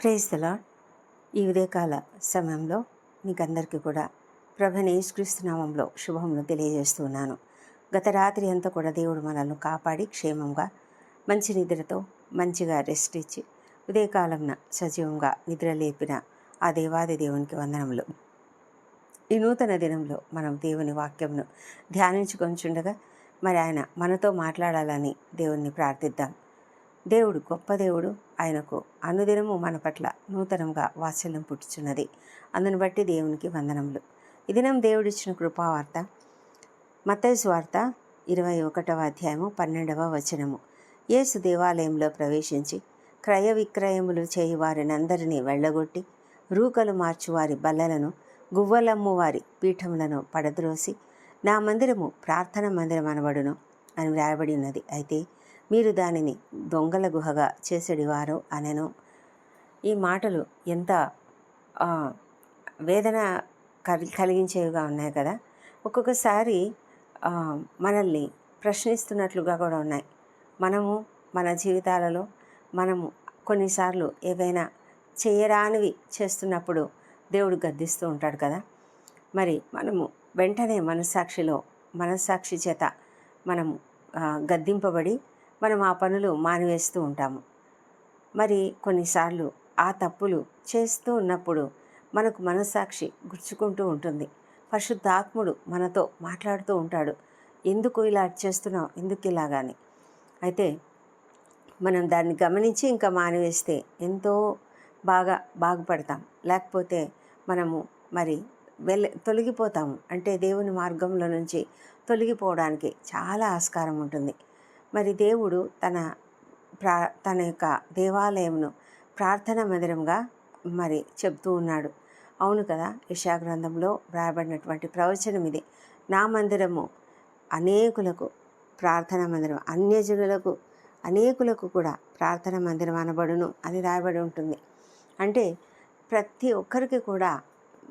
Praise the ఈ ఉదయకాల సమయంలో మీకు అందరికీ కూడా ప్రభని యేసుక్రీస్తు నామంలో శుభములు తెలియజేస్తున్నాను గత రాత్రి అంతా కూడా దేవుడు మనల్ని కాపాడి క్షేమంగా మంచి నిద్రతో మంచిగా రెస్ట్ ఇచ్చి ఉదయకాలంన సజీవంగా నిద్ర లేపిన ఆ దేవాది దేవునికి వందనములు. ఈ నూతన దినంలో మనం దేవుని వాక్యంను ధ్యానించుకొంచుండగా మరి ఆయన మనతో మాట్లాడాలని దేవుణ్ణి ప్రార్థిద్దాం. దేవుడు గొప్ప దేవుడు. ఆయనకు అనుదినము మన పట్ల నూతనంగా వాత్సల్యం పుట్టుచున్నది. అందును బట్టి దేవునికి వందనములు. ఈ దినం దేవుడిచ్చిన కృపావార్త మత్తయి వార్త ఇరవై ఒకటవ అధ్యాయము పన్నెండవ వచనము. యేసు దేవాలయంలో ప్రవేశించి క్రయ విక్రయములు చేయి వారినందరినీ వెళ్ళగొట్టి రూకలు మార్చువారి బల్లలను గువ్వలమ్ము వారి పీఠములను పడద్రోసి నా మందిరము ప్రార్థన మందిరం అనబడును అని వ్రాయబడి ఉన్నది. అయితే మీరు దానిని దొంగల గుహగా చేసేడివారు అనెను. ఈ మాటలు ఎంత వేదన కలిగించేవిగా ఉన్నాయి కదా. ఒక్కొక్కసారి మనల్ని ప్రశ్నిస్తున్నట్లుగా కూడా ఉన్నాయి. మనము మన జీవితాలలో మనము కొన్నిసార్లు ఏవైనా చేయరానివి చేస్తున్నప్పుడు దేవుడు గద్దిస్తూ ఉంటాడు కదా. మరి మనము వెంటనే మనస్సాక్షిలో మనస్సాక్షి చేత మనము గద్దింపబడి మనం ఆ పనులు మానివేస్తూ ఉంటాము. మరి కొన్నిసార్లు ఆ తప్పులు చేస్తూ ఉన్నప్పుడు మనకు మనస్సాక్షి గుర్చుకుంటూ ఉంటుంది. పరిశుద్ధాత్ముడు మనతో మాట్లాడుతూ ఉంటాడు. ఎందుకు ఇలా చేస్తున్నావు? ఎందుకు ఇలాగాని అయితే మనం దాన్ని గమనించి ఇంకా మానివేస్తే ఎంతో బాగా బాగుపడతాం. లేకపోతే మనము మరి వెళ్ళ తొలగిపోతాము. అంటే దేవుని మార్గంలో నుంచి తొలగిపోవడానికి చాలా ఆస్కారం ఉంటుంది. మరి దేవుడు తన ప్రా తన యొక్క దేవాలయంను ప్రార్థన మందిరంగా మరి చెప్తూ ఉన్నాడు. అవును కదా యశా గ్రంథంలో వ్రాయబడినటువంటి ప్రవచనం ఇది. నా మందిరము అనేకులకు ప్రార్థన మందిరం అన్యజనులకు అనేకులకు కూడా ప్రార్థన మందిరం అనబడును అని రాయబడి ఉంటుంది. అంటే ప్రతి ఒక్కరికి కూడా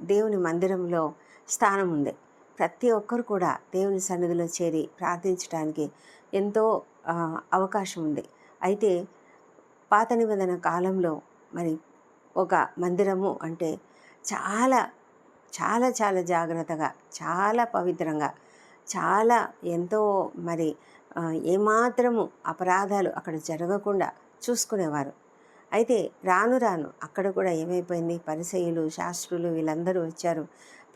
దేవుని మందిరంలో స్థానం ఉంది. ప్రతి ఒక్కరు కూడా దేవుని సన్నిధిలో చేరి ప్రార్థించడానికి ఎంతో అవకాశం ఉంది అయితే పాత నిబంధన కాలంలో మరి ఒక మందిరము అంటే చాలా చాలా చాలా జాగ్రత్తగా చాలా పవిత్రంగా చాలా ఎంతో మరి ఏమాత్రము అపరాధాలు అక్కడ జరగకుండా చూసుకునేవారు. అయితే రాను రాను అక్కడ కూడా ఏమైపోయింది? పరిసయులు శాస్త్రులు వీళ్ళందరూ వచ్చారు.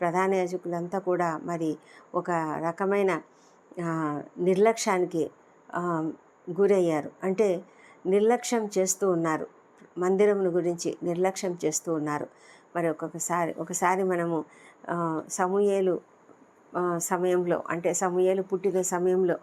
ప్రధాన యాజకులంతా కూడా మరి ఒక రకమైన నిర్లక్ష్యానికి గురయ్యారు. అంటే నిర్లక్ష్యం చేస్తూ ఉన్నారు. మందిరమును గురించి నిర్లక్ష్యం చేస్తూ ఉన్నారు. మరి ఒక్కొక్కసారి ఒకసారి మనము ఆ, సమూయేలు సమయంలో అంటే సమూయేలు పుట్టిన సమయంలో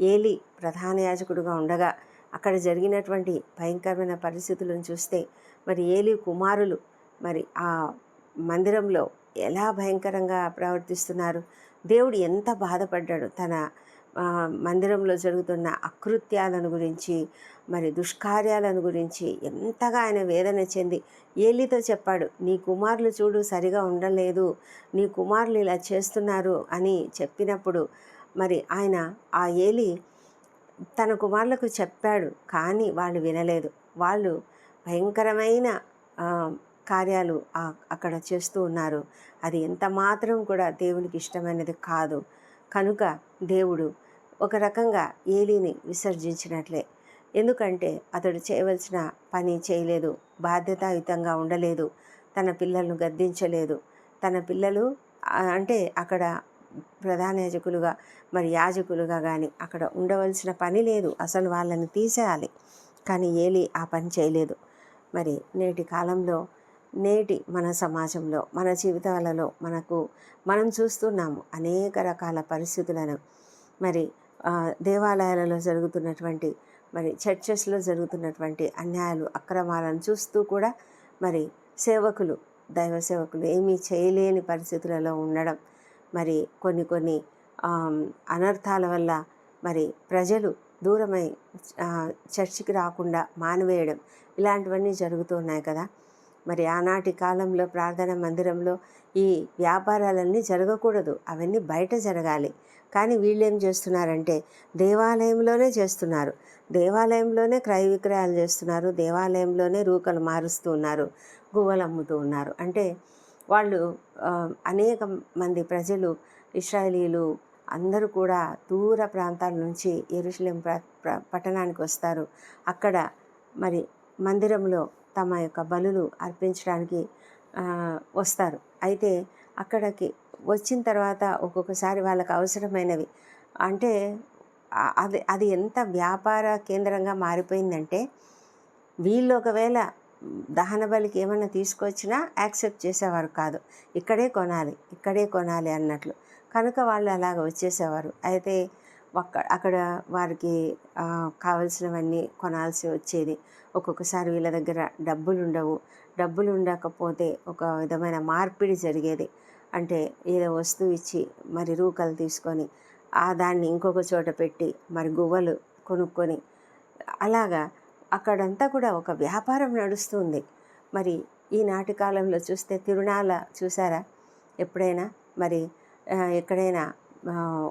ఏలి ప్రధాన యాజకుడుగా ఉండగా అక్కడ జరిగినటువంటి భయంకరమైన పరిస్థితులను చూస్తే మరి ఏలి కుమారులు మరి ఆ మందిరంలో ఎలా భయంకరంగా ప్రవర్తిస్తున్నారు? దేవుడు ఎంత బాధపడ్డాడు? తన మందిరంలో జరుగుతున్న అకృత్యాలను గురించి మరి దుష్కార్యాలను గురించి ఎంతగా ఆయన వేదన చెంది ఏలితో చెప్పాడు నీ కుమారులు చూడు సరిగా ఉండలేదు నీ కుమారులు ఇలా చేస్తున్నారు అని చెప్పినప్పుడు మరి ఆయన ఆ ఏలి తన కుమారులకు చెప్పాడు కానీ వాళ్ళు వినలేదు. వాళ్ళు భయంకరమైన కార్యాలు అక్కడ చేస్తూ ఉన్నారు. అది ఎంత మాత్రం కూడా దేవునికి ఇష్టమైనది కాదు. కనుక దేవుడు ఒక రకంగా ఏలిని విసర్జించినట్లే. ఎందుకంటే అతడు చేయవలసిన పని చేయలేదు బాధ్యతాయుతంగా ఉండలేదు తన పిల్లలను గద్దించలేదు. తన పిల్లలు అంటే అక్కడ ప్రధాన యాజకులుగా మరి యాజకులుగా కానీ అక్కడ ఉండవలసిన పని లేదు. అసలు వాళ్ళని తీసేయాలి. కానీ ఏలి ఆ పని చేయలేదు. మరి నేటి కాలంలో నేటి మన సమాజంలో మన జీవితాలలో మనకు మనం చూస్తున్నాము అనేక రకాల పరిస్థితులను. మరి దేవాలయాలలో జరుగుతున్నటువంటి మరి చర్చెస్లో జరుగుతున్నటువంటి అన్యాయాలు అక్రమాలను చూస్తూ కూడా మరి సేవకులు దైవ సేవకులు ఏమీ చేయలేని పరిస్థితులలో ఉండడం మరి కొన్ని కొన్ని అనర్థాల వల్ల మరి ప్రజలు దూరమై చర్చికి రాకుండా మానివేయడం ఇలాంటివన్నీ జరుగుతున్నాయి కదా. మరి ఆనాటి కాలంలో ప్రార్థన మందిరంలో ఈ వ్యాపారాలన్నీ జరగకూడదు అవన్నీ బయట జరగాలి. కానీ వీళ్ళు ఏం చేస్తున్నారంటే దేవాలయంలోనే చేస్తున్నారు. దేవాలయంలోనే క్రయ విక్రయాలు చేస్తున్నారు. దేవాలయంలోనే రూకలు మారుస్తూ ఉన్నారు. గువ్వలు అమ్ముతూ ఉన్నారు. అంటే వాళ్ళు అనేక మంది ప్రజలు ఇస్రాయలీలు అందరూ కూడా దూర ప్రాంతాల నుంచి ఎరుషలేం పట్టణానికి వస్తారు. అక్కడ మరి మందిరంలో తమ యొక్క బలులు అర్పించడానికి వస్తారు. అయితే అక్కడికి వచ్చిన తర్వాత ఒక్కొక్కసారి వాళ్ళకి అవసరమైనవి. అంటే అది అది ఎంత వ్యాపార కేంద్రంగా మారిపోయిందంటే వీళ్ళు ఒకవేళ దహన బలికి ఏమైనా తీసుకొచ్చినా యాక్సెప్ట్ చేసేవారు కాదు. ఇక్కడే కొనాలి ఇక్కడే కొనాలి అన్నట్లు. కనుక వాళ్ళు అలాగ వచ్చేసేవారు. అయితే ఒక్క అక్కడ వారికి కావలసినవన్నీ కొనాల్సి వచ్చేది. ఒక్కొక్కసారి వీళ్ళ దగ్గర డబ్బులు ఉండవు డబ్బులు ఉండకపోతే ఒక విధమైన మార్పిడి జరిగేది. అంటే ఏదో వస్తువు ఇచ్చి మరి రూకలు తీసుకొని ఆ దాన్ని ఇంకొక చోట పెట్టి మరి గువ్వలు కొనుక్కొని అలాగా అక్కడంతా కూడా ఒక వ్యాపారం నడుస్తుంది. మరి ఈనాటి కాలంలో చూస్తే తిరునాళ్ళ చూసారా? ఎప్పుడైనా మరి ఎక్కడైనా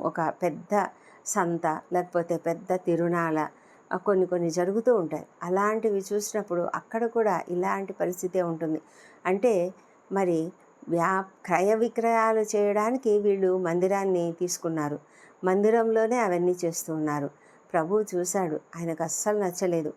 ఒక పెద్ద సంత లేకపోతే పెద్ద తిరుణాల కొన్ని కొన్ని జరుగుతూ ఉంటాయి. అలాంటివి చూసినప్పుడు అక్కడ కూడా ఇలాంటి పరిస్థితే ఉంటుంది. అంటే మరి వ్యా క్రయ విక్రయాలు చేయడానికి వీళ్ళు మందిరాన్ని తీసుకున్నారు. మందిరంలోనే అవన్నీ చేస్తూ ఉన్నారు. ప్రభు చూశాడు. ఆయనకు అస్సలు నచ్చలేదు.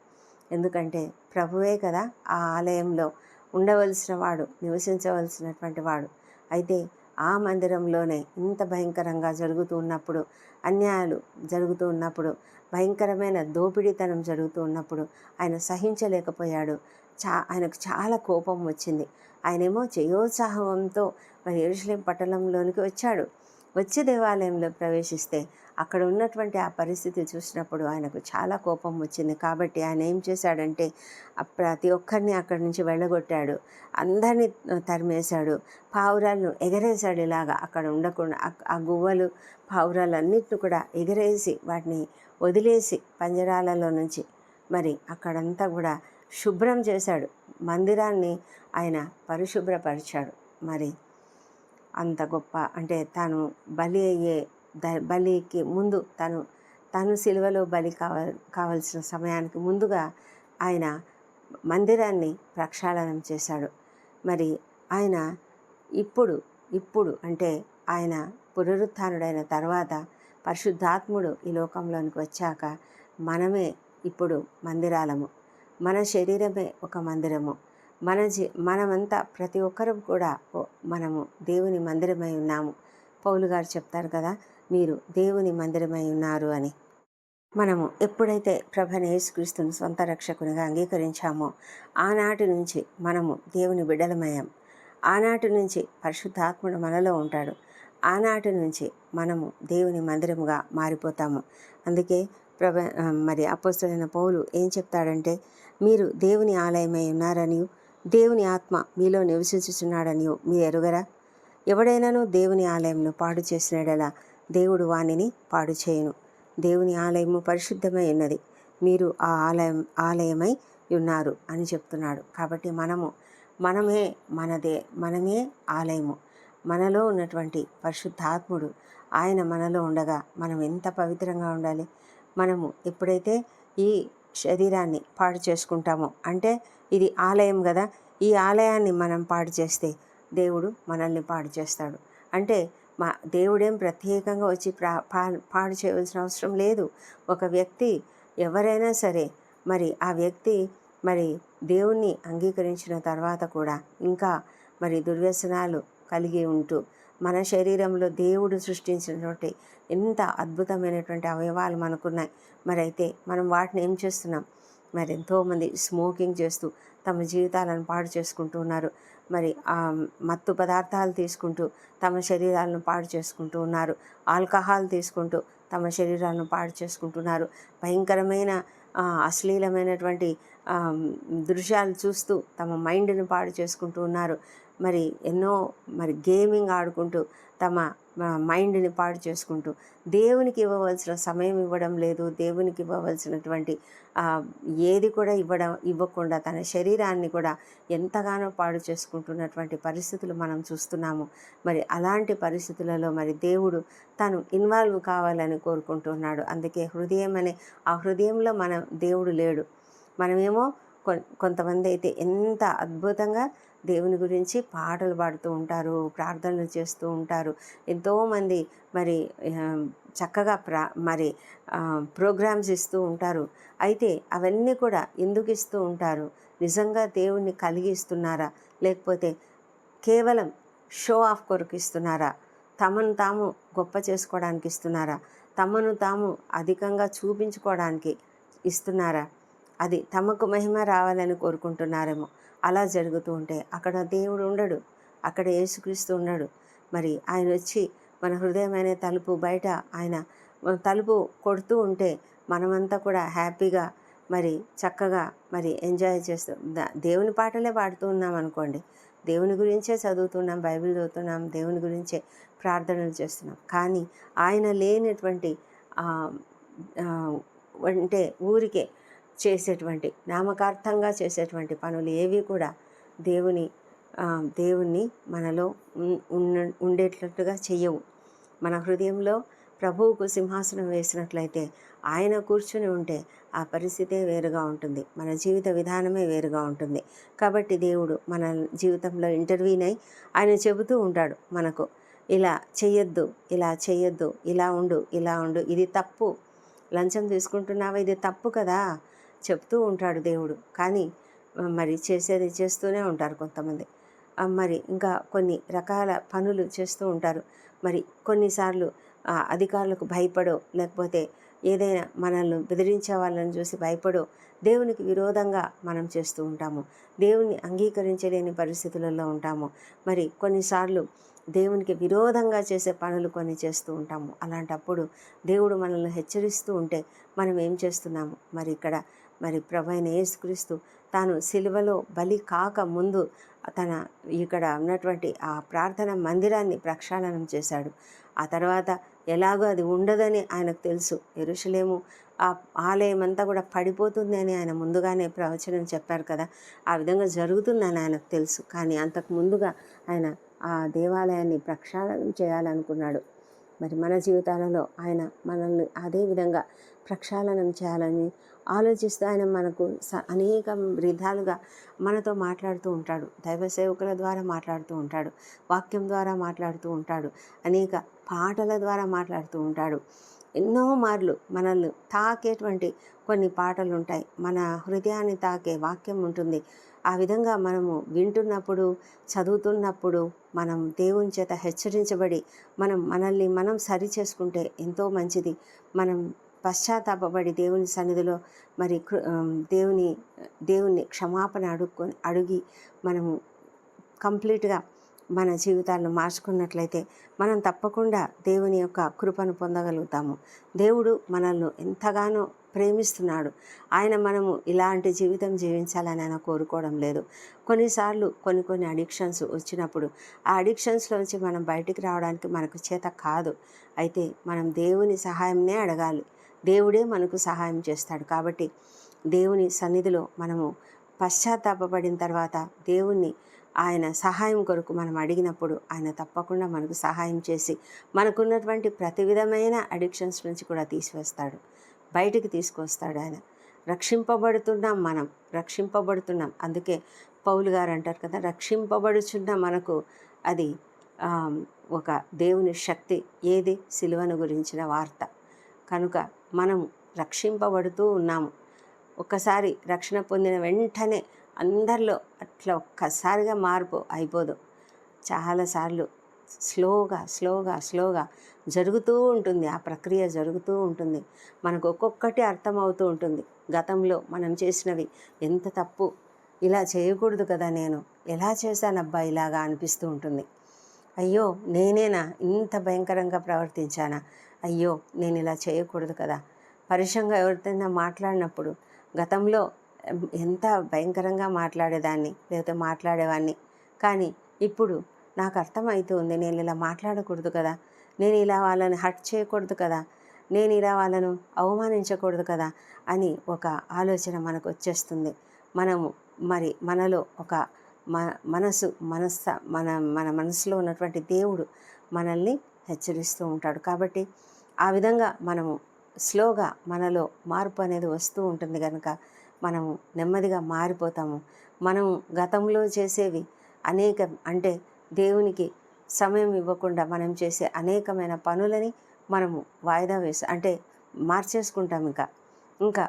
ఎందుకంటే ప్రభువే కదా ఆ ఆలయంలో ఉండవలసిన వాడు నివసించవలసినటువంటి వాడు. అయితే ఆ మందిరంలోనే ఇంత భయంకరంగా జరుగుతూ ఉన్నప్పుడు అన్యాయాలు జరుగుతూ ఉన్నప్పుడు భయంకరమైన దోపిడీతనం జరుగుతూ ఉన్నప్పుడు ఆయన సహించలేకపోయాడు. చా ఆయనకు చాలా కోపం వచ్చింది. ఆయనేమో జయోత్సాహంతో మరి ఎరుసలేం పట్టణంలోనికి వచ్చాడు. వచ్చి దేవాలయంలో ప్రవేశిస్తే అక్కడ ఉన్నటువంటి ఆ పరిస్థితి చూసినప్పుడు ఆయనకు చాలా కోపం వచ్చింది. కాబట్టి ఆయన ఏం చేశాడంటే ప్రతి ఒక్కరిని అక్కడి నుంచి వెళ్ళగొట్టాడు. అందరినీ తరిమేశాడు. పావురాలను ఎగరేశాడు ఇలాగా. అక్కడ ఉండకుండా ఆ- ఆ గువ్వలు పావురాలన్నిటిని కూడా ఎగరేసి వాటిని వదిలేసి పంజరాలలో నుంచి మరి అక్కడంతా కూడా శుభ్రం చేశాడు. మందిరాన్ని ఆయన పరిశుభ్రపరిచాడు. మరి అంత గొప్ప అంటే తాను బలి అయ్యే ద బలికి ముందు తను తను సిలువలో బలి కావ కావలసిన సమయానికి ముందుగా ఆయన మందిరాన్ని ప్రక్షాళనం చేశాడు. మరి ఆయన ఇప్పుడు ఇప్పుడు అంటే ఆయన పునరుత్డైన తర్వాత పరిశుద్ధాత్ముడు ఈ లోకంలోనికి వచ్చాక మనమే ఇప్పుడు మందిరాలము. మన శరీరమే ఒక మందిరము. మన జీ మనమంతా ప్రతి ఒక్కరం కూడా ఓ- మనము దేవుని మందిరమై ఉన్నాము. పౌలు గారు చెప్తారు కదా మీరు దేవుని మందిరమై ఉన్నారు అని. మనము ఎప్పుడైతే ప్రభని యేసుక్రీస్తుని సొంత రక్షకునిగా అంగీకరించామో ఆనాటి నుంచి మనము దేవుని బిడ్డలమయ్యాం. ఆనాటి నుంచి పరిశుద్ధాత్ముడు మనలో ఉంటాడు. ఆనాటి నుంచి మనము దేవుని మందిరముగా మారిపోతాము. అందుకే ప్రభ మరి అపోస్తులైన పౌలు ఏం చెప్తాడంటే మీరు దేవుని ఆలయమై ఉన్నారనియు దేవుని ఆత్మ మీలో నివసించుచున్నాడనియు మీరు ఎరుగరా? ఎవడైనాను దేవుని ఆలయంను పాడు చేసినడలా దేవుడు వానిని పాడు చేయును. దేవుని ఆలయము పరిశుద్ధమై ఉన్నది. మీరు ఆ ఆలయం ఆలయమై ఉన్నారు అని చెప్తున్నాడు. కాబట్టి మనము మనమే మనదే మనమే ఆలయము. మనలో ఉన్నటువంటి పరిశుద్ధాత్ముడు ఆయన మనలో ఉండగా మనం ఎంత పవిత్రంగా ఉండాలి? మనము ఎప్పుడైతే ఈ శరీరాన్ని పాడు చేసుకుంటాము. అంటే ఇది ఆలయం కదా ఈ ఆలయాన్ని మనం పాడు చేస్తే దేవుడు మనల్ని పాడు చేస్తాడు. అంటే మా దేవుడేం ప్రత్యేకంగా వచ్చి ప్రా పా- పాడు చేయవలసిన అవసరం లేదు. ఒక వ్యక్తి ఎవరైనా సరే మరి ఆ వ్యక్తి మరి దేవుణ్ణి అంగీకరించిన తర్వాత కూడా ఇంకా మరి దుర్వ్యసనాలు కలిగి ఉంటూ మన శరీరంలో దేవుడు సృష్టించినటువంటి ఎంత అద్భుతమైనటువంటి అవయవాలు మనకున్నాయి. మరి అయితే మనం వాటిని ఏం చేస్తున్నాం? మరి ఎంతోమంది స్మోకింగ్ చేస్తూ తమ జీవితాలను పాడు చేసుకుంటూ ఉన్నారు. మరి ఆ మత్తు పదార్థాలు తీసుకుంటూ తమ శరీరాలను పాడు చేసుకుంటూ ఉన్నారు. ఆల్కహాల్ తీసుకుంటూ తమ శరీరాలను పాడు చేసుకుంటున్నారు భయంకరమైన అశ్లీలమైనటువంటి దృశ్యాలు చూస్తూ తమ మైండ్ని పాడు చేసుకుంటూ ఉన్నారు. మరి ఎన్నో మరి గేమింగ్ ఆడుకుంటూ తమ మైండ్ని పాడు చేసుకుంటూ దేవునికి ఇవ్వవలసిన సమయం ఇవ్వడం లేదు. దేవునికి ఇవ్వవలసినటువంటి ఏది కూడా ఇవ్వడం ఇవ్వకుండా తన శరీరాన్ని కూడా ఎంతగానో పాడు చేసుకుంటున్నటువంటి పరిస్థితులు మనం చూస్తున్నాము. మరి అలాంటి పరిస్థితులలో మరి దేవుడు తను ఇన్వాల్వ్ కావాలని కోరుకుంటున్నాడు. అందుకే హృదయం అనే ఆ హృదయంలో మన దేవుడు లేడు. మనమేమో కొంతమంది అయితే ఎంత అద్భుతంగా దేవుని గురించి పాటలు పాడుతూ ఉంటారు ప్రార్థనలు చేస్తూ ఉంటారు. ఎంతోమంది మరి చక్కగా ప్రా మరి ప్రోగ్రామ్స్ ఇస్తూ ఉంటారు. అయితే అవన్నీ కూడా ఎందుకు ఇస్తూ ఉంటారు? నిజంగా దేవుణ్ణి కలిగి ఇస్తున్నారా లేకపోతే కేవలం షో ఆఫ్ కొరకు ఇస్తున్నారా? తమను తాము గొప్ప చేసుకోవడానికి ఇస్తున్నారా? తమను తాము అధికంగా చూపించుకోవడానికి ఇస్తున్నారా? అది తమకు మహిమ రావాలని కోరుకుంటున్నారేమో. అలా జరుగుతూ ఉంటే అక్కడ దేవుడు ఉండడు. అక్కడ యేసుక్రీస్తు ఉన్నాడు. మరి ఆయన వచ్చి మన హృదయమైన తలుపు బయట ఆయన తలుపు కొడుతూ ఉంటే మనమంతా కూడా హ్యాపీగా మరి చక్కగా మరి ఎంజాయ్ చేస్తూ దేవుని పాటలే పాడుతూ ఉన్నాం అనుకోండి. దేవుని గురించే చదువుతున్నాం బైబిల్ చదువుతున్నాం దేవుని గురించే ప్రార్థనలు చేస్తున్నాం. కానీ ఆయన లేనటువంటి అంటే ఊరికే చేసేటువంటి నామకార్థంగా చేసేటువంటి పనులు ఏవి కూడా దేవుని దేవుణ్ణి మనలో ఉన్న ఉండేటట్టుగా చెయ్యవు. మన హృదయంలో ప్రభువుకు సింహాసనం వేసినట్లయితే ఆయన కూర్చుని ఉంటే ఆ పరిస్థితే వేరుగా ఉంటుంది. మన జీవిత విధానమే వేరుగా ఉంటుంది. కాబట్టి దేవుడు మన జీవితంలో ఇంటర్వ్యూనై ఆయన చెబుతూ ఉంటాడు మనకు ఇలా చెయ్యొద్దు ఇలా చెయ్యొద్దు ఇలా ఉండు ఇలా ఉండు ఇది తప్పు. లంచం తీసుకుంటున్నావా? ఇది తప్పు కదా. చెప్తూ ఉంటాడు దేవుడు. కానీ మరి చేసేది చేస్తూనే ఉంటారు కొంతమంది. మరి ఇంకా కొన్ని రకాల పనులు చేస్తూ ఉంటారు. మరి కొన్నిసార్లు అధికారులకు భయపడో లేకపోతే ఏదైనా మనల్ని బెదిరించే వాళ్ళని చూసి భయపడో దేవునికి విరోధంగా మనం చేస్తూ ఉంటాము. దేవుణ్ణి అంగీకరించలేని పరిస్థితులలో ఉంటాము. మరి కొన్నిసార్లు దేవునికి విరోధంగా చేసే పనులు కొన్ని చేస్తూ ఉంటాము. అలాంటప్పుడు దేవుడు మనల్ని హెచ్చరిస్తూ ఉంటే మనం ఏం చేస్తున్నాము? మరి ఇక్కడ మరి ప్రభైన యేసుక్రీస్తు తాను సిలువలో బలి కాక ముందు తన ఇక్కడ ఉన్నటువంటి ఆ ప్రార్థన మందిరాన్ని ప్రక్షాళనం చేశాడు. ఆ తర్వాత ఎలాగో అది ఉండదని ఆయనకు తెలుసు. ఎరుషులేము ఆ ఆలయం అంతా కూడా పడిపోతుంది అని ఆయన ముందుగానే ప్రవచనం చెప్పారు కదా. ఆ విధంగా జరుగుతుందని ఆయనకు తెలుసు. కానీ అంతకు ముందుగా ఆయన ఆ దేవాలయాన్ని ప్రక్షాళనం చేయాలనుకున్నాడు. మరి మన జీవితాలలో ఆయన మనల్ని అదే విధంగా ప్రక్షాళనం చేయాలని ఆలోచిస్తూ ఆయన మనకు స అనేక విధాలుగా మనతో మాట్లాడుతూ ఉంటాడు. దైవ సేవకుల ద్వారా మాట్లాడుతూ ఉంటాడు. వాక్యం ద్వారా మాట్లాడుతూ ఉంటాడు. అనేక పాటల ద్వారా మాట్లాడుతూ ఉంటాడు. ఎన్నో మార్లు మనల్ని తాకేటువంటి కొన్ని పాటలు ఉంటాయి మన హృదయాన్ని తాకే వాక్యం ఉంటుంది. ఆ విధంగా మనము వింటున్నప్పుడు చదువుతున్నప్పుడు మనం దేవుని చేత హెచ్చరించబడి మనం మనల్ని మనం సరి చేసుకుంటే ఎంతో మంచిది. మనం పశ్చాత్తాపడి దేవుని సన్నిధిలో మరి కృ- దేవుని దేవుని క్షమాపణ అడుక్కొని అడిగి మనము కంప్లీట్గా మన జీవితాలను మార్చుకున్నట్లయితే మనం తప్పకుండా దేవుని యొక్క కృపను పొందగలుగుతాము. దేవుడు మనల్ని ఎంతగానో ప్రేమిస్తున్నాడు. ఆయన మనము ఇలాంటి జీవితం జీవించాలని ఆయన కోరుకోవడం లేదు. కొన్నిసార్లు కొన్ని కొన్ని అడిక్షన్స్ వచ్చినప్పుడు ఆ అడిక్షన్స్లోంచి మనం బయటికి రావడానికి మనకు చేత కాదు. అయితే మనం దేవుని సహాయంనే అడగాలి. దేవుడే మనకు సహాయం చేస్తాడు. కాబట్టి దేవుని సన్నిధిలో మనము పశ్చాత్తాపడిన తర్వాత దేవుణ్ణి ఆయన సహాయం కొరకు మనం అడిగినప్పుడు ఆయన తప్పకుండా మనకు సహాయం చేసి మనకున్నటువంటి ప్రతి విధమైన అడిక్షన్స్ నుంచి కూడా తీసివేస్తాడు. బయటికి తీసుకొస్తాడు ఆయన. రక్షింపబడుతున్నాం మనం. రక్షింపబడుతున్నాం. అందుకే పౌలు గారు అంటారు కదా రక్షింపబడుచున్న మనకు అది ఒక దేవుని శక్తి. ఏది? సిలువను గురించిన వార్త. కనుక మనం రక్షింపబడుతూ ఉన్నాము. ఒక్కసారి రక్షణ పొందిన వెంటనే అందరిలో అట్లా ఒక్కసారిగా మార్పు అయిపోదు. చాలాసార్లు స్లోగా స్లోగా స్లోగా జరుగుతూ ఉంటుంది. ఆ ప్రక్రియ జరుగుతూ ఉంటుంది. మనకు ఒక్కొక్కటి అర్థమవుతూ ఉంటుంది. గతంలో మనం చేసినవి ఎంత తప్పు ఇలా చేయకూడదు కదా నేను ఎలా చేశానబ్బా ఇలాగా అనిపిస్తూ ఉంటుంది. అయ్యో నేనేనా ఇంత భయంకరంగా ప్రవర్తించానా? అయ్యో నేను ఇలా చేయకూడదు కదా. పరుషంగా ఎవరితోనైనా మాట్లాడినప్పుడు గతంలో ఎంత భయంకరంగా మాట్లాడేదాన్ని లేకపోతే మాట్లాడేవాడిని కానీ ఇప్పుడు నాకు అర్థమవుతుంది నేను ఇలా మాట్లాడకూడదు కదా. నేను ఇలా వాళ్ళని హర్ట్ చేయకూడదు కదా. నేను ఇలా వాళ్ళను అవమానించకూడదు కదా అని ఒక ఆలోచన మనకు వచ్చేస్తుంది. మనము మరి మనలో ఒక మ మనసు మనస్స మన మన మనసులో ఉన్నటువంటి దేవుడు మనల్ని హెచ్చరిస్తూ ఉంటాడు. కాబట్టి ఆ విధంగా మనము స్లోగా మనలో మార్పు అనేది వస్తూ ఉంటుంది కనుక మనము నెమ్మదిగా మారిపోతాము. మనము గతంలో చేసేవి అనేక అంటే దేవునికి సమయం ఇవ్వకుండా మనం చేసే అనేకమైన పనులని మనము వాయిదా వేసి అంటే మార్చేసుకుంటాం ఇంకా. ఇంకా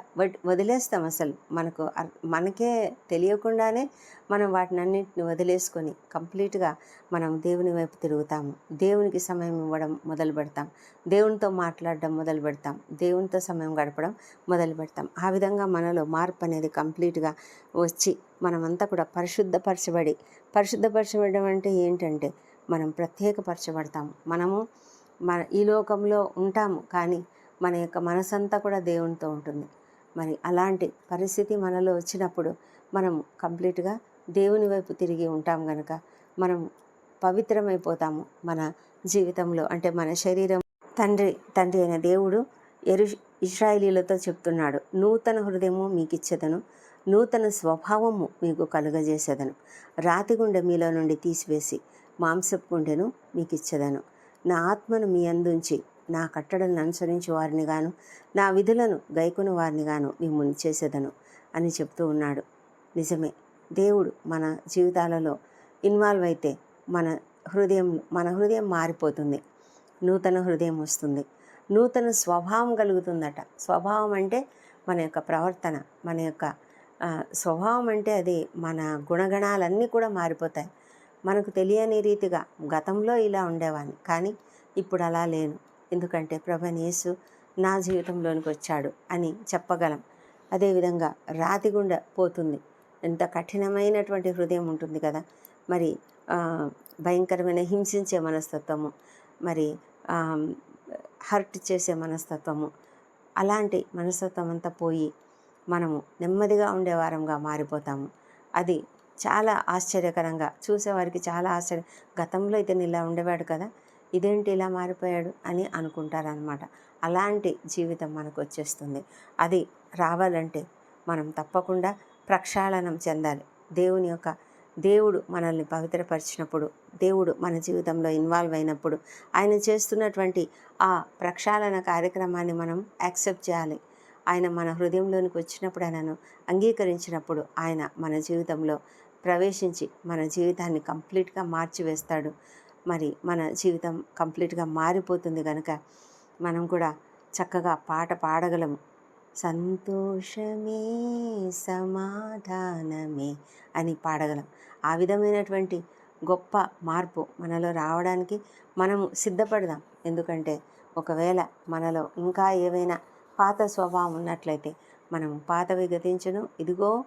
వదిలేస్తాం అసలు. మనకు మనకే తెలియకుండానే మనం వాటిని అన్నింటిని వదిలేసుకొని కంప్లీట్గా మనం దేవుని వైపు తిరుగుతాము. దేవునికి సమయం ఇవ్వడం మొదలు పెడతాం. దేవునితో మాట్లాడడం మొదలు పెడతాం. దేవునితో సమయం గడపడం మొదలు పెడతాం. ఆ విధంగా మనలో మార్పు అనేది కంప్లీట్గా వచ్చి మనమంతా కూడా పరిశుద్ధపరచబడి పరిశుద్ధపరచబడడం అంటే ఏంటంటే మనం ప్రత్యేకపరచబడతాము. మనము మన ఈ లోకంలో ఉంటాము కానీ మన యొక్క మనసంతా కూడా దేవునితో ఉంటుంది. మరి అలాంటి పరిస్థితి మనలో వచ్చినప్పుడు మనం కంప్లీట్గా దేవుని వైపు తిరిగి ఉంటాం కనుక మనం పవిత్రమైపోతాము మన జీవితంలో. అంటే మన శరీరం తండ్రి తండ్రి అయిన దేవుడు ఎరు ఇస్రాయిలీలతో చెప్తున్నాడు నూతన హృదయము మీకు ఇచ్చేదను నూతన స్వభావము మీకు కలుగజేసేదను. రాతి గుండె మీలో నుండి తీసివేసి మాంసపు గుండెను మీకు ఇచ్చేదను నా ఆత్మను మీ అందుంచి నా కట్టడలను అనుసరించి వారిని గాను నా విధులను గైకొని వారిని గాను మిమ్మల్ని చేసేదను అని చెప్తూ ఉన్నాడు. నిజమే దేవుడు మన జీవితాలలో ఇన్వాల్వ్ అయితే మన హృదయం మన హృదయం మారిపోతుంది. నూతన హృదయం వస్తుంది. నూతన స్వభావం కలుగుతుందట. స్వభావం అంటే మన యొక్క ప్రవర్తన మన యొక్క స్వభావం అంటే అది మన గుణగణాలన్నీ కూడా మారిపోతాయి. మనకు తెలియని రీతిగా గతంలో ఇలా ఉండేవాడిని కానీ ఇప్పుడు అలా లేను. ఎందుకంటే ప్రభనేసు నా జీవితంలోనికి వచ్చాడు అని చెప్పగలం. అదేవిధంగా రాతిగుండ పోతుంది. ఎంత కఠినమైనటువంటి హృదయం ఉంటుంది కదా! మరి భయంకరమైన హింసించే మనస్తత్వము మరి హర్ట్ చేసే మనస్తత్వము అలాంటి మనస్తత్వం అంతా పోయి మనము నెమ్మదిగా ఉండేవారంగా మారిపోతాము. అది చాలా ఆశ్చర్యకరంగా చూసేవారికి చాలా ఆశ్చర్య గతంలో ఇతను ఇలా ఉండేవాడు కదా! ఇదేంటి ఇలా మారిపోయాడు అని అనుకుంటారనమాట అలాంటి జీవితం మనకు వచ్చేస్తుంది అది రావాలంటే మనం తప్పకుండా ప్రక్షాళనం చెందాలి. దేవుని యొక్క దేవుడు మనల్ని పవిత్రపరిచినప్పుడు దేవుడు మన జీవితంలో ఇన్వాల్వ్ అయినప్పుడు ఆయన చేస్తున్నటువంటి ఆ ప్రక్షాళన కార్యక్రమాన్ని మనం యాక్సెప్ట్ చేయాలి. ఆయన మన హృదయంలోనికి వచ్చినప్పుడు ఆయనను అంగీకరించినప్పుడు ఆయన మన జీవితంలో ప్రవేశించి మన జీవితాన్ని కంప్లీట్గా మార్చివేస్తాడు. మరి మన జీవితం కంప్లీట్గా మారిపోతుంది కనుక మనం కూడా చక్కగా పాట పాడగలము. సంతోషమే సమాధానమే అని పాడగలం. ఆ విధమైనటువంటి గొప్ప మార్పు మనలో రావడానికి మనము సిద్ధపడదాం. ఎందుకంటే ఒకవేళ మనలో ఇంకా ఏవైనా పాత స్వభావం ఉన్నట్లయితే మనం పాతవి గతించను. ఇదిగో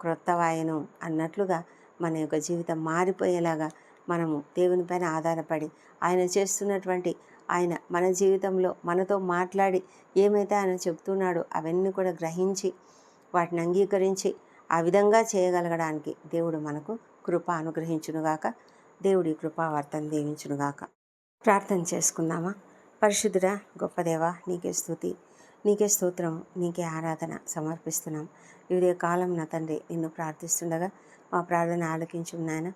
క్రొత్తవాయను అన్నట్లుగా మన యొక్క జీవితం మారిపోయేలాగా మనము దేవుని పైన ఆధారపడి ఆయన చేస్తున్నటువంటి ఆయన మన జీవితంలో మనతో మాట్లాడి ఏమైతే ఆయన చెప్తున్నాడో అవన్నీ కూడా గ్రహించి వాటిని అంగీకరించి ఆ విధంగా చేయగలగడానికి దేవుడు మనకు కృప అనుగ్రహించునుగాక దేవుడి కృపావార్తను దీవించునుగాక ప్రార్థన చేసుకుందామా? పరిశుద్ధుడా గొప్పదేవ నీకే స్థుతి నీకే స్తోత్రం నీకే ఆరాధన సమర్పిస్తున్నాం. ఇదే కాలం నా తండ్రి నిన్ను ప్రార్థిస్తుండగా మా ప్రార్థన ఆలకించు నాయన.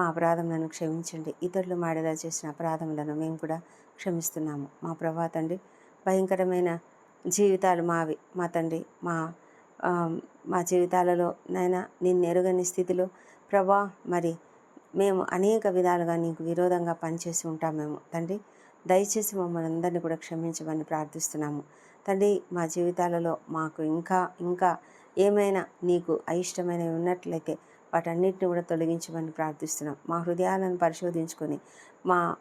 మా అపరాధములను క్షమించండి. ఇతరులు మాడేలా చేసిన అపరాధములను మేము కూడా క్షమిస్తున్నాము. మా ప్రభా తండ్రి భయంకరమైన జీవితాలు మావి. మా తండ్రి మా మా జీవితాలలో నైనా నిన్ను ఎరుగని స్థితిలో ప్రభా మరి మేము అనేక విధాలుగా నీకు విరోధంగా పనిచేసి ఉంటాం మేము. తండ్రి దయచేసి మమ్మల్ని అందరినీ కూడా క్షమించమని ప్రార్థిస్తున్నాము. తండ్రి మా జీవితాలలో మాకు ఇంకా ఇంకా ఏమైనా నీకు అయిష్టమైనవి ఉన్నట్లయితే వాటన్నిటిని కూడా తొలగించమని ప్రార్థిస్తున్నాం. మా హృదయాలను పరిశోధించుకొని మా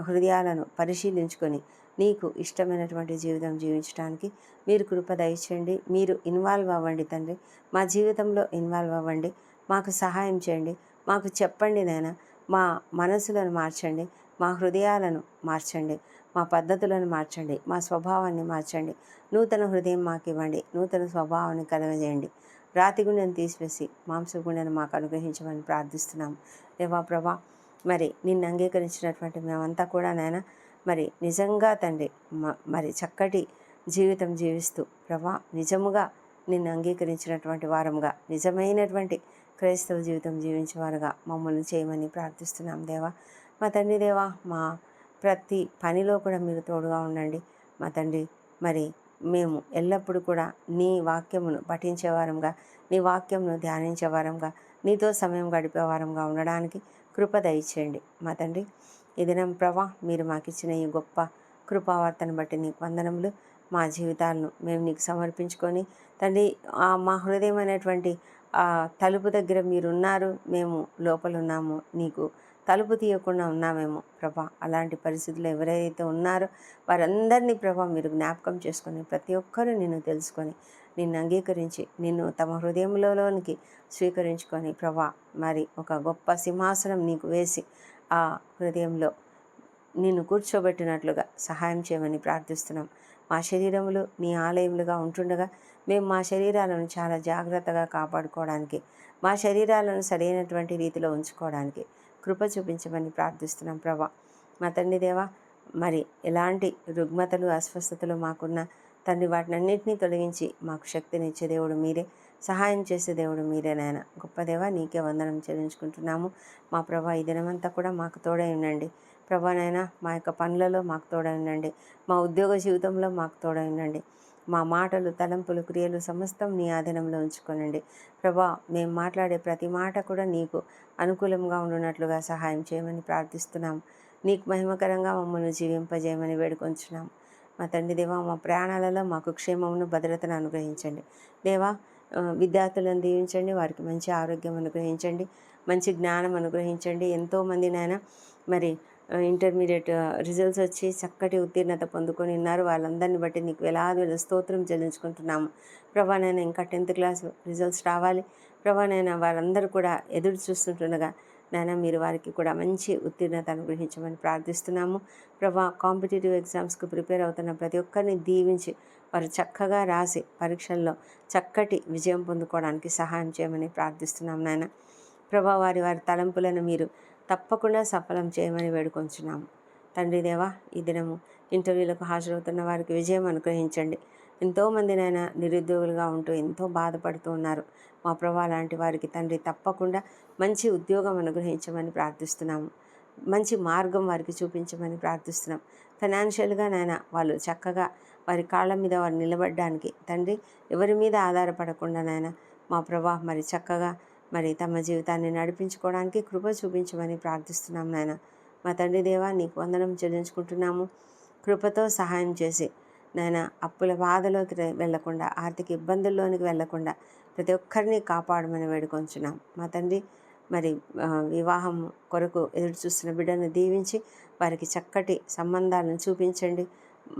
హృదయాలను పరిశీలించుకొని నీకు ఇష్టమైనటువంటి జీవితం జీవించడానికి మీరు కృప దయచేయండి. మీరు ఇన్వాల్వ్ అవ్వండి తండ్రి. మా జీవితంలో ఇన్వాల్వ్ అవ్వండి. మాకు సహాయం చేయండి. మాకు చెప్పండి నాయన. మా మనసులను మార్చండి. మా హృదయాలను మార్చండి. మా పద్ధతులను మార్చండి. మా స్వభావాన్ని మార్చండి. నూతన హృదయం మాకు ఇవ్వండి నూతన స్వభావాన్ని కలగజేయండి. రాతి గుండెను తీసివేసి మాంస గుండెను మాకు అనుగ్రహించమని ప్రార్థిస్తున్నాం దేవా ప్రభా మరి నిన్ను అంగీకరించినటువంటి మేమంతా కూడా నాయన మరి నిజంగా తండ్రి మ- మరి చక్కటి జీవితం జీవిస్తూ ప్రభా నిజముగా నిన్ను అంగీకరించినటువంటి వారంగా నిజమైనటువంటి క్రైస్తవ జీవితం జీవించేవారుగా మమ్మల్ని చేయమని ప్రార్థిస్తున్నాం దేవా. మా తండ్రి దేవా మా ప్రతి పనిలో కూడా మీరు తోడుగా ఉండండి. మా తండ్రి మరి మేము ఎల్లప్పుడూ కూడా నీ వాక్యమును పఠించేవారంగా నీ వాక్యమును ధ్యానించేవారంగా నీతో సమయం గడిపేవారంగా ఉండడానికి కృప దయచేయండి. మా తండ్రి ఈ దినం ప్రభా మీరు మాకు ఇచ్చిన ఈ గొప్ప కృపావార్తను బట్టి నీకు వందనములు. మా జీవితాలను మేము నీకు సమర్పించుకొని తండ్రి ఆ మా హృదయం అనేటువంటి తలుపు దగ్గర మీరున్నారు మేము లోపలున్నాము నీకు తలుపు తీయకుండా ఉన్నామేమో ప్రభా. అలాంటి పరిస్థితులు ఎవరైతే ఉన్నారో వారందరినీ ప్రభా మీరు జ్ఞాపకం చేసుకొని ప్రతి ఒక్కరూ నిన్ను తెలుసుకొని నిన్ను అంగీకరించి నిన్ను తమ హృదయంలోనికి స్వీకరించుకొని ప్రభా మరి ఒక గొప్ప సింహాసనం నీకు వేసి ఆ హృదయంలో నిన్ను కూర్చోబెట్టినట్లుగా సహాయం చేయమని ప్రార్థిస్తున్నాం. మా శరీరములు నీ ఆలయములుగా ఉంటుండగా మేము మా శరీరాలను చాలా జాగ్రత్తగా కాపాడుకోవడానికి మా శరీరాలను సరైనటువంటి రీతిలో ఉంచుకోవడానికి కృప చూపించమని ప్రార్థిస్తున్నాం ప్రభా. మా తండ్రి దేవా మరి ఎలాంటి రుగ్మతలు అస్వస్థతలు మాకున్న తండ్రి వాటిని అన్నింటినీ తొలగించి మాకు శక్తినిచ్చే దేవుడు మీరే సహాయం చేసే దేవుడు మీరే నాయన. గొప్ప దేవా నీకే వందనం చెల్లించుకుంటున్నాము. మా ప్రభా ఈ దినమంతా కూడా మాకు తోడై ఉండండి. ప్రభానైనా మా యొక్క పనులలో మాకు తోడై ఉండండి. మా ఉద్యోగ జీవితంలో మాకు తోడై ఉండండి. మా మాటలు తలంపులు క్రియలు సమస్తం నీ ఆధీనంలో ఉంచుకోనండి. ప్రభా మేము మాట్లాడే ప్రతి మాట కూడా నీకు అనుకూలంగా ఉండునట్లుగా సహాయం చేయమని ప్రార్థిస్తున్నాం. నీకు మహిమకరంగా మమ్మల్ని జీవింపజేయమని వేడుకొంచున్నాం. మా తండ్రి దేవా మా ప్రాణాలలో మాకు క్షేమమును భద్రతను అనుగ్రహించండి. దేవా విద్యార్థులను దీవించండి వారికి మంచి ఆరోగ్యం అనుగ్రహించండి మంచి జ్ఞానం అనుగ్రహించండి. ఎంతోమంది నాయన మరి ఇంటర్మీడియట్ రిజల్ట్స్ వచ్చి చక్కటి ఉత్తీర్ణత పొందుకొని ఉన్నారు. వాళ్ళందరిని బట్టి నీకు వేలాది వేల స్తోత్రం చెల్లించుకుంటున్నాము. ప్రభా నేను ఇంకా టెన్త్ క్లాస్ రిజల్ట్స్ రావాలి. ప్రభా నేను వారందరూ కూడా ఎదురు చూస్తుంటుండగా నాయన మీరు వారికి కూడా మంచి ఉత్తీర్ణత అనుగ్రహించమని ప్రార్థిస్తున్నాము. ప్రభా కాంపిటేటివ్ ఎగ్జామ్స్కి ప్రిపేర్ అవుతున్న ప్రతి ఒక్కరిని దీవించి వారు చక్కగా రాసి పరీక్షల్లో చక్కటి విజయం పొందుకోవడానికి సహాయం చేయమని ప్రార్థిస్తున్నాం నాయన. ప్రభా వారి వారి తలంపులను మీరు తప్పకుండా సఫలం చేయమని వేడుకొంచున్నాము. తండ్రి దేవా ఈ దినము ఇంటర్వ్యూలకు హాజరవుతున్న వారికి విజయం అనుగ్రహించండి. ఎంతోమంది నైనా నిరుద్యోగులుగా ఉంటూ ఎంతో బాధపడుతూ ఉన్నారు. మా ప్రభా లాంటి వారికి తండ్రి తప్పకుండా మంచి ఉద్యోగం అనుగ్రహించమని ప్రార్థిస్తున్నాము. మంచి మార్గం వారికి చూపించమని ప్రార్థిస్తున్నాం. ఫైనాన్షియల్గా నాయన వాళ్ళు చక్కగా వారి కాళ్ళ మీద వారు నిలబడడానికి తండ్రి ఎవరి మీద ఆధారపడకుండా నాయన మా ప్రభా మరి చక్కగా మరి తమ జీవితాన్ని నడిపించుకోవడానికి కృప చూపించమని ప్రార్థిస్తున్నాం నాయన. మా తండ్రి దేవా నీకు వందనం చెల్లించుకుంటున్నాము. కృపతో సహాయం చేసి నాయన అప్పుల బాధలోకి వెళ్ళకుండా ఆర్థిక ఇబ్బందుల్లోనికి వెళ్ళకుండా ప్రతి ఒక్కరిని కాపాడమని వేడుకొంచున్నాం. మా తండ్రి మరి వివాహం కొరకు ఎదురు చూస్తున్న బిడ్డను దీవించి వారికి చక్కటి సంబంధాలను చూపించండి.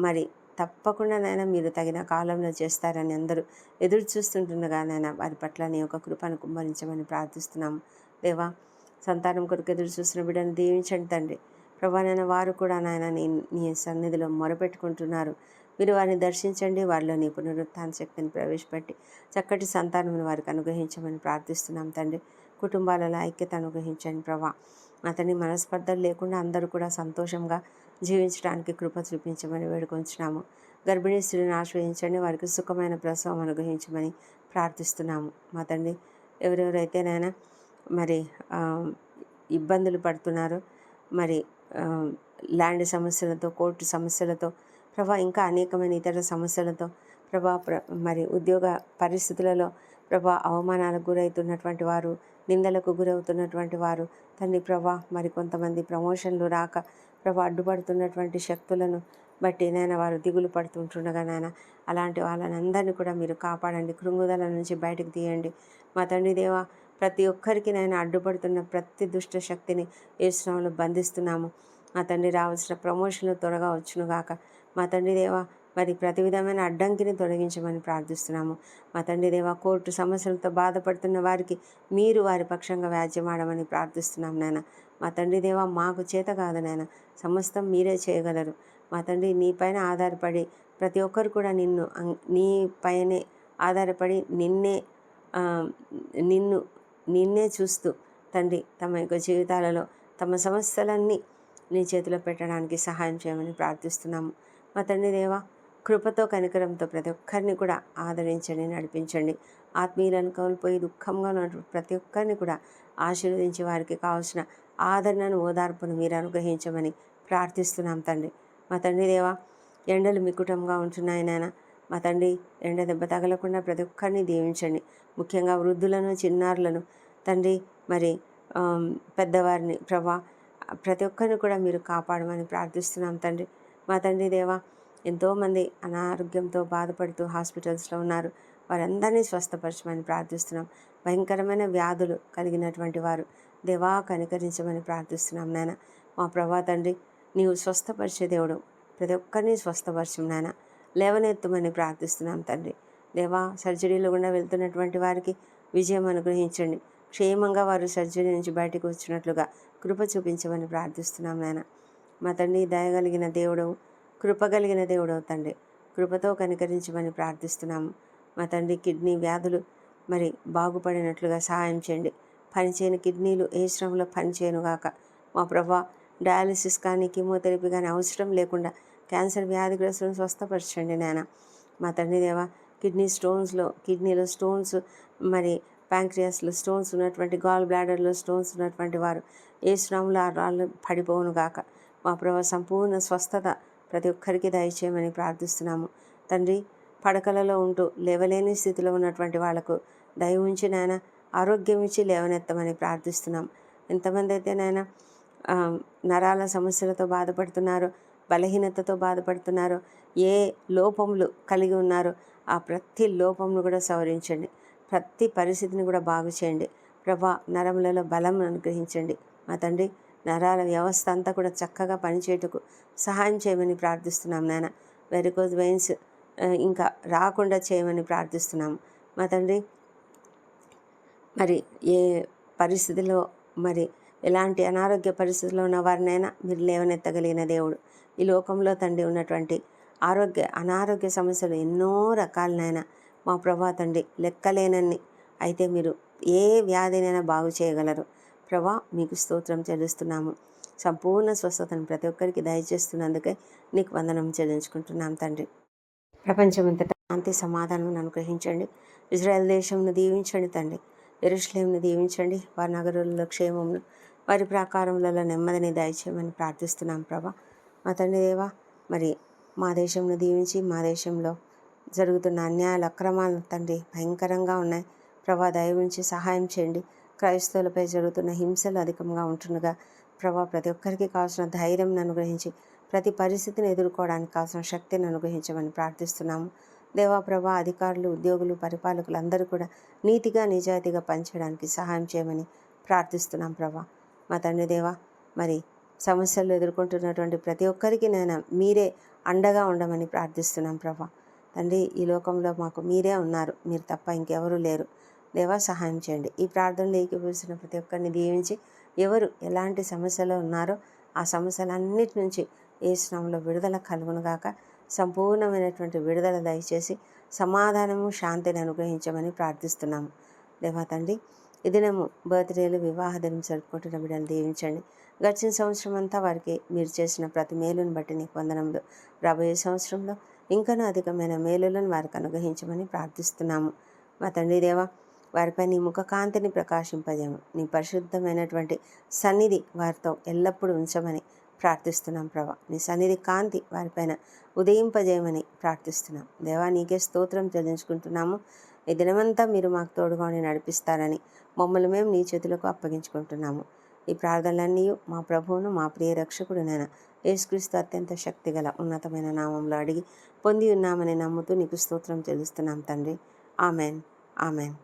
మరి తప్పకుండా నాయన మీరు తగిన కాలంలో చేస్తారని అందరూ ఎదురు చూస్తుంటుండగా నాయన వారి పట్ల నీ యొక్క కృపను కుమ్మరించమని ప్రార్థిస్తున్నాము. దేవా సంతానం కొరకు ఎదురు చూస్తున్న బిడ్డను దీవించండి తండ్రి. ప్రభానైనా వారు కూడా నాయన నీ నీ సన్నిధిలో మొరపెట్టుకుంటున్నారు. మీరు వారిని దర్శించండి వారిలో నీ పునరుత్థాన శక్తిని ప్రవేశపెట్టి చక్కటి సంతానమును వారికి అనుగ్రహించమని ప్రార్థిస్తున్నాం తండ్రి. కుటుంబాలలో ఐక్యత అనుగ్రహించండి ప్రభా. అతని మనస్పర్ధలు లేకుండా అందరూ కూడా సంతోషంగా జీవించడానికి కృప చూపించమని వేడుకొంచున్నాము. గర్భిణీ స్త్రీని ఆశ్రయించండి. వారికి సుఖమైన ప్రసవం అనుగ్రహించమని ప్రార్థిస్తున్నాము. మా తండ్రి ఎవరెవరైతేనైనా మరి ఇబ్బందులు పడుతున్నారో మరి ల్యాండ్ సమస్యలతో కోర్టు సమస్యలతో ప్రభా ఇంకా అనేకమైన ఇతర సమస్యలతో ప్రభా ప్ర మరి ఉద్యోగ పరిస్థితులలో ప్రభా అవమానాలకు గురవుతున్నటువంటి వారు నిందలకు గురవుతున్నటువంటి వారు తండ్రి ప్రభా మరి కొంతమంది ప్రమోషన్లు రాక ప్రభు అడ్డుపడుతున్నటువంటి శక్తులను బట్టి నాయన వారు దిగులు పడుతుంటుండగా నాయన అలాంటి వాళ్ళని అందరినీ కూడా మీరు కాపాడండి. కృంగుదల నుంచి బయటకు తీయండి. మా తండ్రి దేవ ప్రతి ఒక్కరికి నాయన అడ్డుపడుతున్న ప్రతి దుష్ట శక్తిని ఏసునామలో బంధిస్తున్నాము. మా తండ్రి రావాల్సిన ప్రమోషన్లు త్వరగా వచ్చును గాక. మా తండ్రి దేవ మరి ప్రతి విధమైన అడ్డంకిని తొలగించమని ప్రార్థిస్తున్నాము. మా తండ్రి దేవ కోర్టు సమస్యలతో బాధపడుతున్న వారికి మీరు వారి పక్షంగా వ్యాజ్యమాడమని ప్రార్థిస్తున్నాం నాయన. మా తండ్రి దేవ మాకు చేత కాదు నాయన. సమస్తం మీరే చేయగలరు. మా తండ్రి నీ పైన ఆధారపడి ప్రతి ఒక్కరు కూడా నిన్ను నీ పైనే ఆధారపడి నిన్నే నిన్ను నిన్నే చూస్తూ తండ్రి తమ యొక్క జీవితాలలో తమ సమస్యలన్నీ నీ చేతిలో పెట్టడానికి సహాయం చేయమని ప్రార్థిస్తున్నాము. మా తండ్రి దేవా కృపతో కనికరంతో ప్రతి ఒక్కరిని కూడా ఆదరించండి నడిపించండి. ఆత్మీయులను కోల్పోయి దుఃఖంగా ఉన్నటువంటి ప్రతి ఒక్కరిని కూడా ఆశీర్వదించి వారికి కావాల్సిన ఆదరణను ఓదార్పును మీరు అనుగ్రహించమని ప్రార్థిస్తున్నాం తండ్రి. మా తండ్రి దేవా ఎండలు మికుటంగా ఉంటున్నాయి నాయన. మా తండ్రి ఎండ దెబ్బ తగలకుండా ప్రతి ఒక్కరిని దీవించండి. ముఖ్యంగా వృద్ధులను చిన్నారులను. తండ్రి మరి పెద్దవారిని ప్రభా ప్రతి ఒక్కరిని కూడా మీరు కాపాడమని ప్రార్థిస్తున్నాం తండ్రి. మా తండ్రి దేవా ఎంతోమంది అనారోగ్యంతో బాధపడుతూ హాస్పిటల్స్లో ఉన్నారు. వారందరినీ స్వస్థపరచమని ప్రార్థిస్తున్నాం. భయంకరమైన వ్యాధులు కలిగినటువంటి వారు దేవా కనికరించమని ప్రార్థిస్తున్నాం నాయన. మా ప్రభా తండ్రి నీవు స్వస్థపరిచే దేవుడు. ప్రతి ఒక్కరిని స్వస్థపరచం నాయన. లేవనెత్తమని ప్రార్థిస్తున్నాం తండ్రి. దేవా సర్జరీలో గుండా వెళ్తున్నటువంటి వారికి విజయం అనుగ్రహించండి. క్షేమంగా వారు సర్జరీ నుంచి బయటకు వచ్చినట్లుగా కృప చూపించమని ప్రార్థిస్తున్నాం నాయన. మా తండ్రి దయగలిగిన దేవుడు కృప కలిగిన దేవుడు తండ్రి. కృపతో కనికరించమని ప్రార్థిస్తున్నాము. మా తండ్రి కిడ్నీ వ్యాధులు మరి బాగుపడినట్లుగా సహాయం చేయండి. పనిచేయని కిడ్నీలు ఏ శ్రమలో పనిచేయనుగాక మా ప్రభా డయాలసిస్ కానీ కీమోథెరపీ కానీ అవసరం లేకుండా క్యాన్సర్ వ్యాధిగ్రస్తులను స్వస్థపరచండి నాయన. మా తండ్రి దేవా కిడ్నీ స్టోన్స్లో కిడ్నీలో స్టోన్స్ మరి ప్యాంక్రియాస్లో స్టోన్స్ ఉన్నటువంటి గాల్ బ్లాడర్లో స్టోన్స్ ఉన్నటువంటి వారు ఏ శ్రమలో ఆ రాళ్ళు పడిపోవును గాక. మా ప్రభా సంపూర్ణ స్వస్థత ప్రతి ఒక్కరికి దయచేయమని ప్రార్థిస్తున్నాము. తండ్రి పడకలలో ఉంటూ లేవలేని స్థితిలో ఉన్నటువంటి వాళ్ళకు దయ ఉంచి నాయన ఆరోగ్యం ఇచ్చి లేవనెత్తమని ప్రార్థిస్తున్నాం. ఎంతమంది అయితే నాయన నరాల సమస్యలతో బాధపడుతున్నారు బలహీనతతో బాధపడుతున్నారు ఏ లోపములు కలిగి ఉన్నారో ఆ ప్రతి లోపమును కూడా సవరించండి. ప్రతి పరిస్థితిని కూడా బాగు చేయండి. ప్రభా నరములలో బలం అనుగ్రహించండి. మా తండ్రి నరాల వ్యవస్థ అంతా కూడా చక్కగా పనిచేయటకు సహాయం చేయమని ప్రార్థిస్తున్నాం నాన్న వెరికోజ్ వెయిన్స్ ఇంకా రాకుండా చేయమని ప్రార్థిస్తున్నాం మా తండ్రి మరి ఏ పరిస్థితిలో మరి ఎలాంటి అనారోగ్య పరిస్థితిలో ఉన్న వారినైనా మీరు లేవనెత్తగలిగిన దేవుడు. ఈ లోకంలో తండ్రి ఉన్నటువంటి ఆరోగ్య అనారోగ్య సమస్యలు ఎన్నో రకాలనైనా మా ప్రభా తండ్రి లెక్కలేనన్ని అయితే మీరు ఏ వ్యాధినైనా బాగు చేయగలరు. ప్రభా మీకు స్తోత్రం చెల్లిస్తున్నాము. సంపూర్ణ స్వస్థతను ప్రతి ఒక్కరికి దయచేస్తున్నందుకే నీకు వందనం చెల్లించుకుంటున్నాం తండ్రి. ప్రపంచమంతటా శాంతి సమాధానం అనుగ్రహించండి. ఇజ్రాయెల్ దేశంను దీవించండి తండ్రి. ఎరుషులేంను దీవించండి. వారి నగరులలో క్షేమమును వారి ప్రాకారములలో నెమ్మదిని దయచేయమని ప్రార్థిస్తున్నాం ప్రభా. మా తండ్రి దేవా మరి మా దేశంను దీవించి మా దేశంలో జరుగుతున్న అన్యాయాలు అక్రమాలు తండ్రి భయంకరంగా ఉన్నాయి. ప్రభా దయ ఉంచి సహాయం చేయండి. క్రైస్తవులపై జరుగుతున్న హింసలు అధికంగా ఉంటుండగా ప్రభా ప్రతి ఒక్కరికి కావాల్సిన ధైర్యం అనుగ్రహించి ప్రతి పరిస్థితిని ఎదుర్కోవడానికి కావాల్సిన శక్తిని అనుగ్రహించమని ప్రార్థిస్తున్నాము. దేవా ప్రభా అధికారులు ఉద్యోగులు పరిపాలకులు అందరూ కూడా నీతిగా నిజాయితీగా పనిచేయడానికి సహాయం చేయమని ప్రార్థిస్తున్నాం ప్రభా. మా తండ్రి దేవా మరి సమస్యలు ఎదుర్కొంటున్నటువంటి ప్రతి ఒక్కరికి నేను మీరే అండగా ఉండమని ప్రార్థిస్తున్నాం ప్రభా. తండ్రి ఈ లోకంలో మాకు మీరే ఉన్నారు. మీరు తప్ప ఇంకెవరూ లేరు. దేవా సహాయం చేయండి. ఈ ప్రార్థనలు ఏకీభవిస్తున్న ప్రతి ఒక్కరిని దీవించి ఎవరు ఎలాంటి సమస్యలో ఉన్నారో ఆ సమస్యలన్నిటి నుంచి ఏ స్నామంలో విడుదల కలుగునుగాక. సంపూర్ణమైనటువంటి విడుదల దయచేసి సమాధానము శాంతిని అనుగ్రహించమని ప్రార్థిస్తున్నాము. దేవా తండ్రి ఈ దినము బర్త్డేలు వివాహ దినం జరుపుకుంటున్న బిడ్డలు దీవించండి. గడిచిన సంవత్సరం అంతా వారికి మీరు చేసిన ప్రతి మేలును బట్టి నీకు వందనములు. రాబోయే సంవత్సరంలో ఇంకనూ అధికమైన మేలులను వారికి అనుగ్రహించమని ప్రార్థిస్తున్నాము. మా తండ్రి దేవా వారిపై నీ ముఖ కాంతిని ప్రకాశింపజేయము. నీ పరిశుద్ధమైనటువంటి సన్నిధి వారితో ఎల్లప్పుడూ ఉంచమని ప్రార్థిస్తున్నాం ప్రభా. నీ సన్నిధి కాంతి వారిపైన ఉదయింపజేయమని ప్రార్థిస్తున్నాం. దేవా నీకే స్తోత్రం చెల్లించుకుంటున్నాము. ఈ దినమంతా మీరు మాకు తోడుగా నడిపిస్తారని మమ్మల్ని మేము నీ చేతులకు అప్పగించుకుంటున్నాము. ఈ ప్రార్థనలన్నీ మా ప్రభువును మా ప్రియ రక్షకుడునైన యేసుక్రీస్తు అత్యంత శక్తిగల ఉన్నతమైన నామంలో అడిగి పొంది ఉన్నామని నమ్ముతూ నీకు స్తోత్రం చెల్లిస్తున్నాం తండ్రి. ఆమెన్. ఆమెన్.